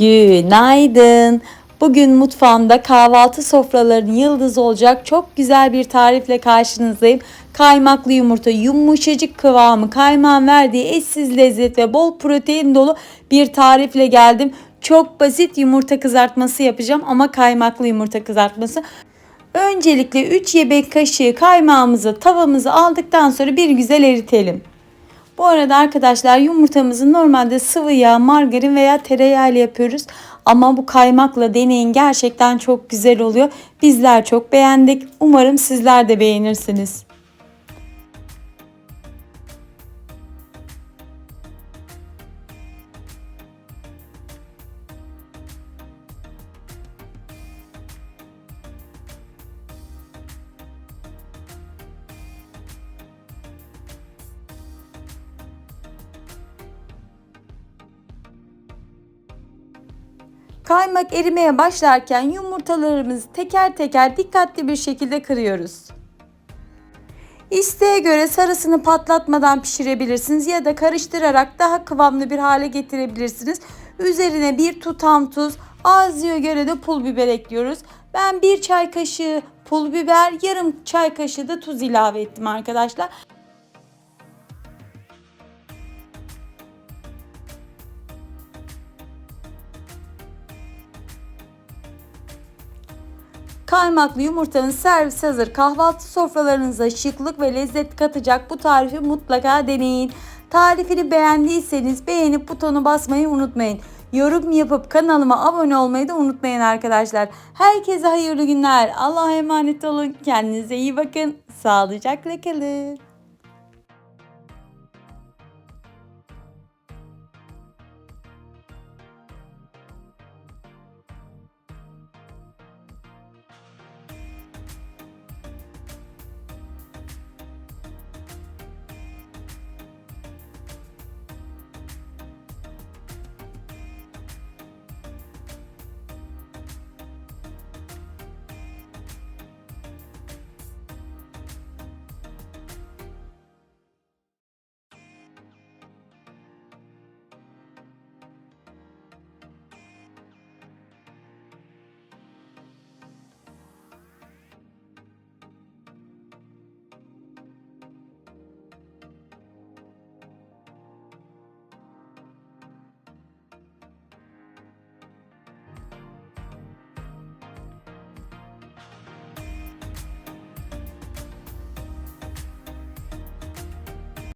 Günaydın. Bugün mutfağımda kahvaltı sofralarının yıldızı olacak çok güzel bir tarifle karşınızdayım. Kaymaklı yumurta, yumuşacık kıvamı, kaymağın verdiği eşsiz lezzet ve bol protein dolu bir tarifle geldim. Çok basit yumurta kızartması yapacağım ama kaymaklı yumurta kızartması. Öncelikle 3 yemek kaşığı kaymağımızı tavamızı aldıktan sonra bir güzel eritelim. Bu arada arkadaşlar yumurtamızı normalde sıvı yağ, margarin veya tereyağı ile yapıyoruz. Ama bu kaymakla deneyin gerçekten çok güzel oluyor. Bizler çok beğendik. Umarım sizler de beğenirsiniz. Kaymak erimeye başlarken yumurtalarımızı teker teker dikkatli bir şekilde kırıyoruz. İsteğe göre sarısını patlatmadan pişirebilirsiniz ya da karıştırarak daha kıvamlı bir hale getirebilirsiniz. Üzerine bir tutam tuz, ağzıya göre de pul biber ekliyoruz. Ben bir çay kaşığı pul biber, yarım çay kaşığı da tuz ilave ettim arkadaşlar. Kaymaklı yumurtanın servisi hazır. Kahvaltı sofralarınıza şıklık ve lezzet katacak bu tarifi mutlaka deneyin. Tarifini beğendiyseniz beğenip butonu basmayı unutmayın. Yorum yapıp kanalıma abone olmayı da unutmayın arkadaşlar. Herkese hayırlı günler. Allah'a emanet olun. Kendinize iyi bakın. Sağlıcakla kalın.